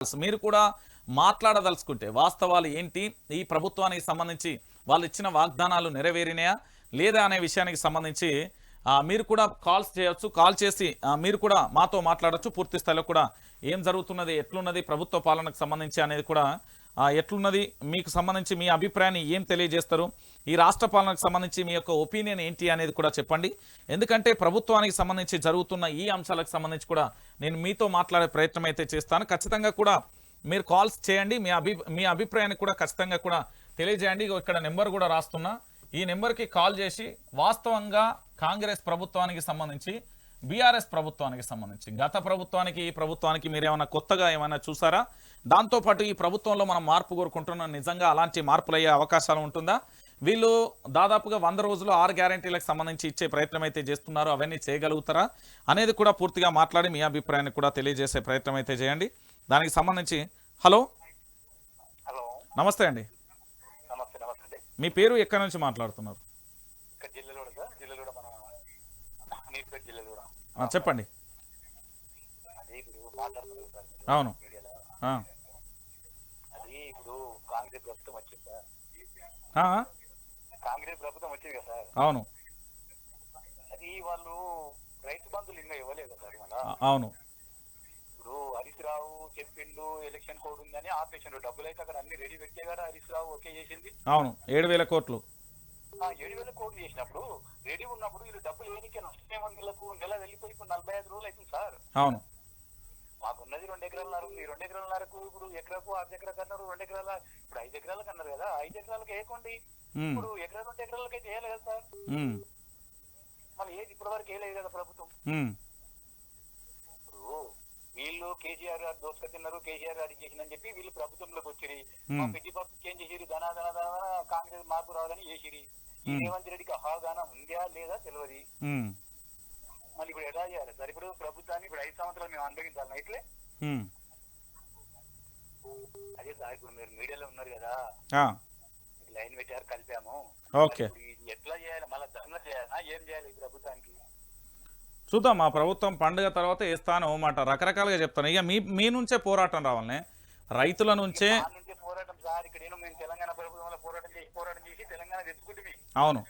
మీరు కూడా మాట్లాడదలుచుకుంటే వాస్తవాలు ఏంటి? ఈ ప్రభుత్వానికి సంబంధించి వాళ్ళు ఇచ్చిన వాగ్దానాలు నెరవేరినాయా? లేదా అనే విషయానికి సంబంధించి మీరు కూడా కాల్స్ చేయొచ్చు కాల్ చేసి మీరు కూడా మాతో మాట్లాడొచ్చు. పూర్తి స్థాయిలో కూడా ఏం జరుగుతున్నది ఎట్లున్నది ప్రభుత్వ పాలనకు సంబంధించి అనేది కూడా ఎట్లున్నది? మీకు సంబంధించి మీ అభిప్రాయాన్ని ఏం తెలియజేస్తారు? ఈ రాష్ట్ర పాలనకు సంబంధించి మీ యొక్క ఒపీనియన్ ఏంటి అనేది కూడా చెప్పండి. ఎందుకంటే ప్రభుత్వానికి సంబంధించి జరుగుతున్న ఈ అంశాలకు సంబంధించి కూడా నేను మీతో మాట్లాడే ప్రయత్నం అయితే చేస్తాను. ఖచ్చితంగా కూడా మీరు కాల్స్ చేయండి. మీ అభి మీ అభిప్రాయాన్ని కూడా ఖచ్చితంగా కూడా తెలియజేయండి. ఇక్కడ నెంబర్ కూడా రాస్తున్నా. ఈ నెంబర్కి కాల్ చేసి వాస్తవంగా కాంగ్రెస్ ప్రభుత్వానికి సంబంధించి బీఆర్ఎస్ ప్రభుత్వానికి సంబంధించి. గత ప్రభుత్వానికి ఈ ప్రభుత్వానికి మీరు ఏమైనా కొత్తగా ఏమైనా చూసారా? దాంతోపాటు ఈ ప్రభుత్వంలో మనం మార్పు కోరుకుంటున్నాం నిజంగా అలాంటి మార్పులు అయ్యే అవకాశాలు ఉంటుందా? వీళ్ళు దాదాపుగా వంద రోజులు ఆరు గ్యారంటీలకు సంబంధించి ఇచ్చే ప్రయత్నం అయితే చేస్తున్నారు. అవన్నీ చేయగలుగుతారా? అనేది కూడా పూర్తిగా మాట్లాడి మీ అభిప్రాయాన్ని కూడా తెలియజేసే ప్రయత్నం అయితే చేయండి. దానికి సంబంధించి హలో? హలో. నమస్తే అండి. నమస్తే నమస్తే అండి. మీ పేరు ఎక్కడి నుంచి మాట్లాడుతున్నారు ఇక్కడ జిల్లాలో సార్ జిల్లాలో మన నీపేట జిల్లాలో ఆ, చెప్పండి. అవును. కాంగ్రెస్ ప్రభుత్వం వచ్చింది సార్ ఆ, కాంగ్రెస్ ప్రభుత్వం వచ్చింది కదా సార్ అవును. అది వాళ్ళు రైతు బంధువులు ఇంకా ఇవ్వలేదు సార్ మన అవును. ఇప్పుడు హరీష్ రావు చెప్పిండు ఎలక్షన్ కోడ్ ఉందని ఆపేసిండు డబ్బులు అయితే అక్కడ అన్ని రెడీ పెట్టే కదా హరీష్ రావు ఓకే చేసింది. అవును. ఏడు వేల కోట్లు. ఆ ఏడు వేల కోట్లు చేసినప్పుడు రెడీ ఉన్నప్పుడు వీళ్ళు డబ్బులు ఏనికే నష్టం నెలకు నెల వెళ్ళిపోయి ఇప్పుడు నలభై ఐదు రోజులు అవుతుంది సార్. అవును. మాకున్నది రెండు ఎకరాలన్నారు ఈ రెండు ఎకరాలన్నరకు ఇప్పుడు ఎకరకు అర్ధ ఎకరకు అన్నారు రెండు ఎకరాల ఇప్పుడు ఐదు ఎకరాలకు అన్నారు కదా. ఐదు ఎకరాలకు వేయకండి. ఇప్పుడు ఎకరా రెండు ఎకరాలకి అయితే వేయలేదు కదా సార్. మళ్ళీ ఏది ఇప్పటి వరకు వేయలేదు కదా ప్రభుత్వం? ఇప్పుడు వీళ్ళు కేసీఆర్ గారు దోసుక తిన్నారు కేసీఆర్ గారు చేసిందని చెప్పి వీళ్ళు ప్రభుత్వంలోకి వచ్చిరి. మా పెద్ద ప్రభుత్వం చేంజ్ చేసిరి ధన ధన ధన కాంగ్రెస్ మార్పు రావాలని చేసిరి ఈ. రేవంత్ రెడ్డికి అవగాహన ఉందా లేదా తెలియదు మళ్ళీ ఇప్పుడు ఎలా చేయాలి? సార్ ఇప్పుడు ప్రభుత్వాన్ని ఇప్పుడు ఐదు సంవత్సరాలు మేము అనుభవించాలి ఇట్లే అదే సార్ ఇప్పుడు మీరు మీడియాలో ఉన్నారు కదా. లైన్ పెట్టారు కలిపాము. ఎట్లా చేయాలి? మళ్ళీ ధర్నా చేయాలా? ఏం చేయాలి ఈ ప్రభుత్వానికి? చూద్దాం మా ప్రభుత్వం పండుగ తర్వాత వేస్తాను మాట రకరకాలుగా చెప్తాను ఇక మీ మీ నుంచే పోరాటం రావాలనే. రైతుల నుంచే దాని నుంచే పోరాటం సార్. ఇక్కడ ఏమో మేము తెలంగాణ ప్రభుత్వంలో పోరాటం చేసి పోరాటం చేసి తెలంగాణ తెచ్చుకుంటే అవును.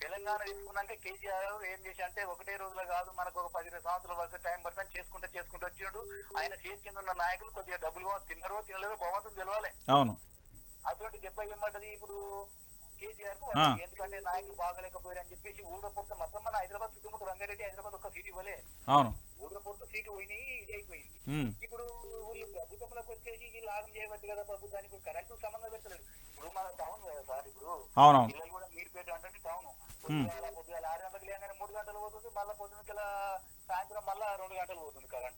తెలంగాణ తెచ్చుకున్నాక కేసీఆర్ ఏం చేసి అంటే ఒకటే రోజులో కాదు మనకు ఒక పది సంవత్సరాల వరకు టైం పడుతుంది చేసుకుంటూ చేసుకుంటూ వచ్చిండు. ఆయన చేతి కింద ఉన్న నాయకులు కొద్దిగా డబ్బులు తిన్నరో తినలేదో భగవంతుడు తెలవాలి. అవును. అటువంటి దెబ్బ ఏమంటది ఇప్పుడు కేసీఆర్కు. ఎందుకంటే నాయకులు బాగలేకపోయారు అని చెప్పేసి ఊళ్ళో పొట్ట మొత్తం మన హైదరాబాద్ చుట్టుముట్టు రంగారెడ్డి హైదరాబాద్ ఒక సీట్ ఇవ్వలే. అవును. ఊళ్ళో పొట్ట సీటు పోయినాయి ఇది అయిపోయింది. ఇప్పుడు వీళ్ళు ప్రభుత్వంలోకి వచ్చేసి ఈ లాభం చేయవచ్చు కదా ప్రభుత్వానికి కరెంటు సంబంధం పెట్టలేదు ఇప్పుడు మన టౌన్ కదా సార్ ఇప్పుడు. పిల్లలు కూడా మీరు పేట అంటే టౌన్ పొద్దుగాల ఆరు గంటలకు లేగానే మూడు గంటలు పోతుంది మళ్ళీ పొద్దున సాయంత్రం మళ్ళా రెండు గంటలు పోతుంది కరెంట్.